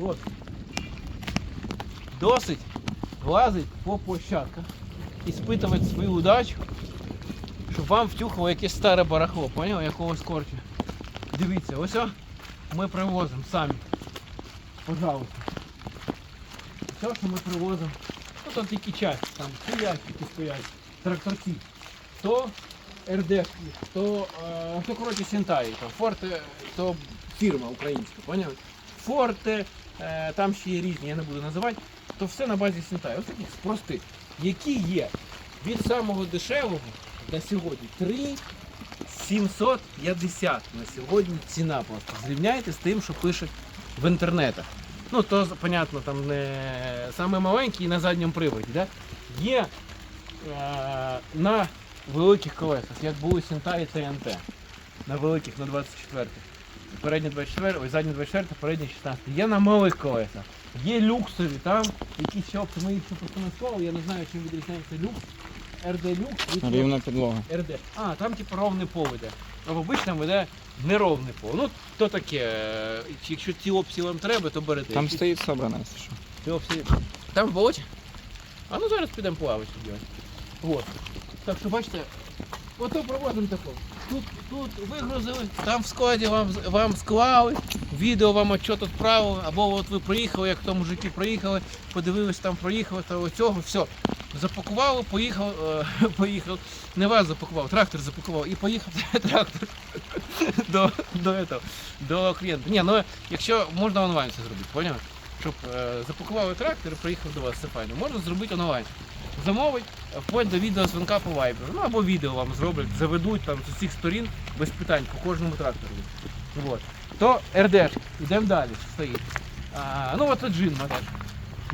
От. Досить лазить по площадках і спитувати свою удачу, щоб вам втюхало якесь старе барахло, поняв? Якогось корча. Дивіться, ось о, ми привозимо самі. Пожалуйста. Все, що ми привозимо. Ну там тільки часть, там ці ящики стоять, тракторці. То РД, то, е, то коротше Сінтаї, то Форте, то фірма українська, поняли? Форте, е, там ще є різні, я не буду називати, то все на базі Сінтаї. Ось таких простих, які є від самого дешевого на сьогодні 3 750 на сьогодні ціна просто. Зрівняйте з тим, що пишуть в інтернетах. Ну, то, понятно, там не саме маленький на задньому приводі. Да? Є е, на великих колесах, як були Сінта і ТНТ. На великих, на 24 Передні 24, ой, задні 24, передні 16. Є на малих колесах. Є люксові там, які ще опції, ми їх ще просто не склали, я не знаю, чим відрізняється люкс. РД люкс від Рівна підлога. РД. А, там типу ровний пол іде. А в обичному веде неровний пол. Ну, то таке. е, Якщо ці опції вам треба, то берете. Там стоїть собрана, якщо що. ці опції. Там в болоті? А ну зараз підемо плавати. Вот. Так що бачите, ото проводимо тако. Тут, тут вигрузили, там в складі вам, вам склали, відео вам отчет відправили, або от ви приїхали, як то мужики приїхали, подивились, там проїхали, та оцього, все. Запакували, поїхав, е, поїхав, не вас запакував, трактор запакував і поїхав трактор до, до, этого, до клієнта. Ні, ну якщо можна онлайн це зробити, поняли? Щоб е, запакували трактор і приїхав до вас, все файно. Можна зробити онлайн. Замовить, вплоть до відеозвонка по Viber. Ну або відео вам зроблять, заведуть там з усіх сторін без питань по кожному трактору. Вот. То РД, йдемо далі, що стоїть. А, ну от джин теж.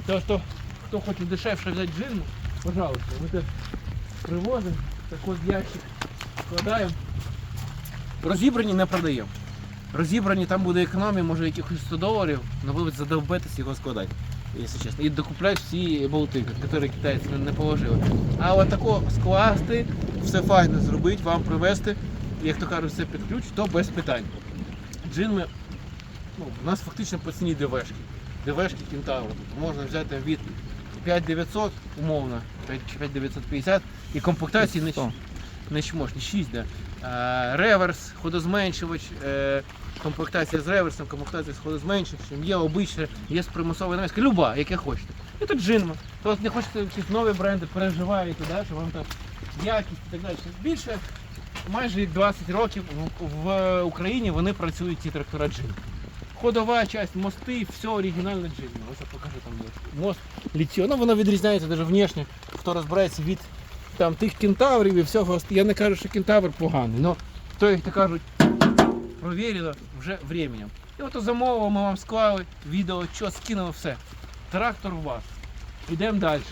То, хто, хто хоче дешевше взяти джин, пожалуйста, ми теж привозимо, так от ящик складаємо. Розібрані не продаємо. Розібрані там буде економія, може якихось 100 доларів, але ви задовбетесь його складати, якщо чесно. І докупляють всі болти, які китайці не положили. А от тако скласти, все файно зробити, вам привезти, як то кажуть, все під ключ, то без питань. Джин ми, ну, у нас фактично по ціні ДВшки. ДВшки Кентавр. Тобто можна взяти від 5900 умовно, 5950 і комплектації не. Не чмошні, 6, да. Е, реверс, ходозменшувач, е, комплектація з реверсом, комплектація з ходозменшувачем, є обична, є з примусовою навіска, люба, яке хочете. І тут джинма. То не хочете якісь нові бренди, переживаєте, да, що вам там якість і так далі. Більше майже 20 років в, в Україні вони працюють ці трактора джин. Ходова часть, мости, все оригінальне джин. Ось я покажу там мост літіо. Ну воно відрізняється навіть внешне, хто розбирається від там тих кентаврів і всього. Я не кажу, що кентавр поганий, але то як то кажуть, провірило вже временем. І от замовили, ми вам склали відео, що скинули все. Трактор у вас. Йдемо далі.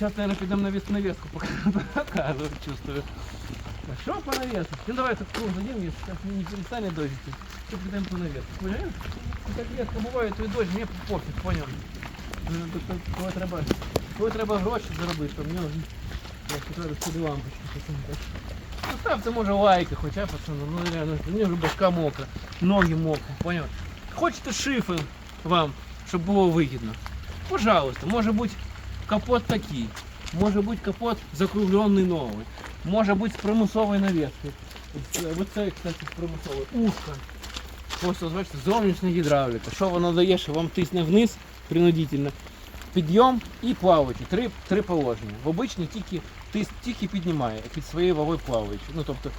Зараз, наверное, підемо на вес навеску показую, чувствую. А Що по навесу? Ну давай тут круг зайдем, если сейчас не перестанет дождь. Тут підемо по навесу. Понимаешь? Ну, Так різко буває, то і дощ, мені пофіг, поняв. Ну, тут- тут Коли треба, коли треба гроші заробити, то ще зараз сюди лампочку посунути. Ну може лайки, хоча пацани, ну реально, мені вже башка мокра, ноги мокрі, поняв? Хочете шифер вам, щоб було вигідно? Пожалуйста, може бути капот такий, може бути капот закруглений новий, може бути з примусовою навіскою. Оце, кстати, з примусовою. Ушко. Просто бачите, зовнішня гідравліка. Що воно дає, що вам тисне вниз принудительно. Підйом і плаваючи. Три, три положення. В обичній тільки тиск тільки піднімає під своєю вагою плаваючи. Ну тобто,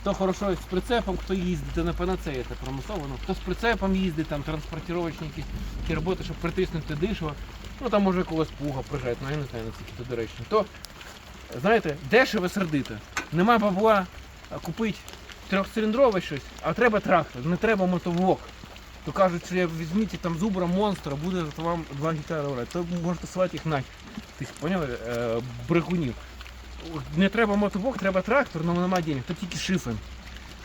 хто хорошо з прицепом, хто їздить, то не панацея це промислово. Ну, хто з прицепом їздить, там транспортировочні якісь ті роботи, щоб притиснути дишо, ну там може когось пуга прижати, ну я не знаю, наскільки це доречно. То, знаєте, дешево сердито. Нема бабла купити трьохциліндрове щось, а треба трактор, не треба мотовлок. То кажуть, що візьміть там зубра монстра, буде вам 2 гектари орати. То можете свати їх нахід. Ти поняли? Е, брехунів. Не треба мотоблок, треба трактор, але немає денег, то тільки шифен.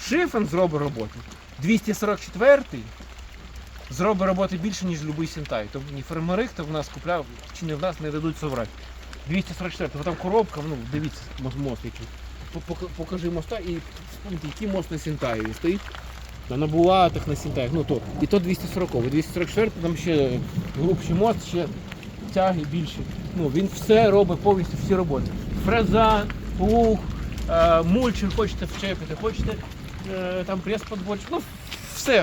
Шифен зробить роботу. 244-й зробить роботи більше, ніж будь-який Сінтай. То ні фермери, хто в нас купляв, чи не в нас не дадуть соврати. 244 то там коробка, ну дивіться, мост, який. Покажи моста і який мост на Сінтаєві стоїть. На набула техносінтех, ну то, і то 240, 244 там ще глубший мост, ще тяги більші. Ну, він все робить повністю всі роботи. Фреза, плуг, е, мульчер хочете вчепити, хочете е, там прес-подборчик, ну